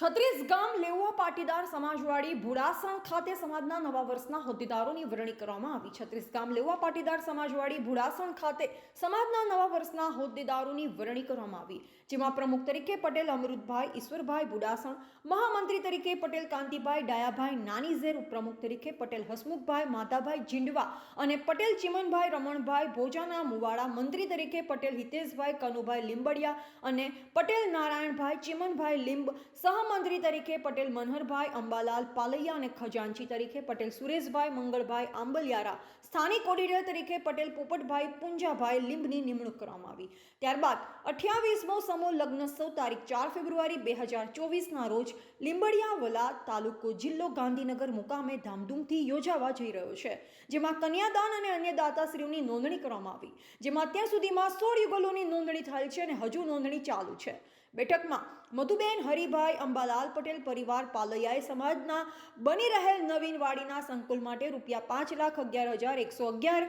છત્રીસ ગામ લેઉવા પાટીદાર સમાજવાડી ભુડાસણ ખાતે સમાજના નવા વર્ષના હોદ્દેદારોની વરણી કરવામાં આવી. છત્રીસ ગામ લેઉવા પાટીદાર સમાજવાડી ભુડાસણ ખાતે સમાજના નવા વર્ષના હોદ્દેદારોની વરણી કરવામાં આવી. જેમાં પ્રમુખ તરીકે પટેલ અમૃતભાઈ, ઈશ્વરભાઈ ભુડાસણ મહામંત્રી તરીકે પટેલ કાંતિભાઈ, ડાયાભાઈ નાનીઝેર, ઉપપ્રમુખ તરીકે પટેલ હસમુખભાઈ, માધાભાઈ જીંડવા અને પટેલ ચિમનભાઈ રમણભાઈ, ભોજાના મુવાડા, મંત્રી તરીકે પટેલ હિતેશભાઈ, કનુભાઈ લીંબડિયા અને પટેલ નારાયણભાઈ, ચિમનભાઈ લીંબ સહમંત્રી તરીકે પટેલ મનહરભાઈ, અંબાલાલ પાલૈયા અને ખજાનચી તરીકે પટેલ સુરેશભાઈ, મંગળભાઈ આંબલિયારા, સ્થાનિક ઓડિટર તરીકે પટેલ પોપટભાઈ, પુંજાભાઈ લીંબની નિમણૂક કરવામાં આવી. ત્યારબાદ અઠ્યાવીસમો સમૂહ લગ્નોત્સવ તારીખ ચાર ફેબ્રુઆરી બે હજાર ચોવીસના રોજ લીંબડિયાવલા તાલુકો જિલ્લો ગાંધીનગર મુકામે ધામધૂમથી યોજાવા જઈ રહ્યો છે, જેમાં કન્યાદાન અને અન્ય દાતાશ્રીઓની નોંધણી કરવામાં આવી, જેમાં અત્યાર સુધીમાં સોળ યુગલોની નોંધણી થયેલ છે અને હજુ નોંધણી ચાલુ છે. બેઠકમાં મધુબેન હરિભાઈ અંબાલાલ પટેલ પરિવાર પાલૈયાએ સમાજના બની રહેલ નવીન વાડીના સંકુલ માટે રૂપિયા પાંચ લાખ અગિયાર હજાર એકસો અગિયાર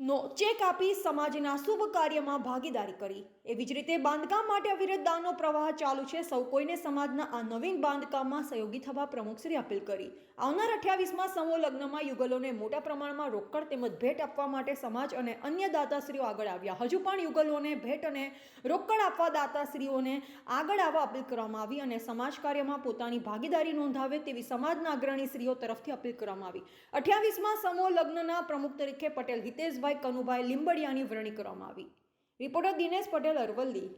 નો ચેક આપી સમાજના શુભ કાર્યમાં ભાગીદારી કરી. એવી જ રીતે બાંધકામ માટે અવિરત દાનનો પ્રવાહ ચાલુ છે. સૌ કોઈને સમાજના આ નવીન બાંધકામમાં સહયોગી થવા પ્રમુખશ્રી અપીલ કરી. આવનાર અઠ્યાવીસમાં સમૂહ લગ્નમાં યુગલોને મોટા પ્રમાણમાં રોકડ તેમજ ભેટ આપવા માટે સમાજ અને અન્ય દાતાશ્રીઓ આગળ આવ્યા. હજુ પણ યુગલોને ભેટ અને રોકડ આપવા દાતાશ્રીઓને આગળ આવવા અપીલ કરવામાં આવી અને સમાજ કાર્યમાં પોતાની ભાગીદારી નોંધાવે તેવી સમાજના અગ્રણીશ્રીઓ તરફથી અપીલ કરવામાં આવી. અઠ્યાવીસમાં સમૂહ લગ્નના પ્રમુખ તરીકે પટેલ હિતેશભાઈ કનુભાઈ લીંબડિયાની વરણી કરવામાં આવી. રિપોર્ટર દિનેશ પટેલ અરવલ્લી.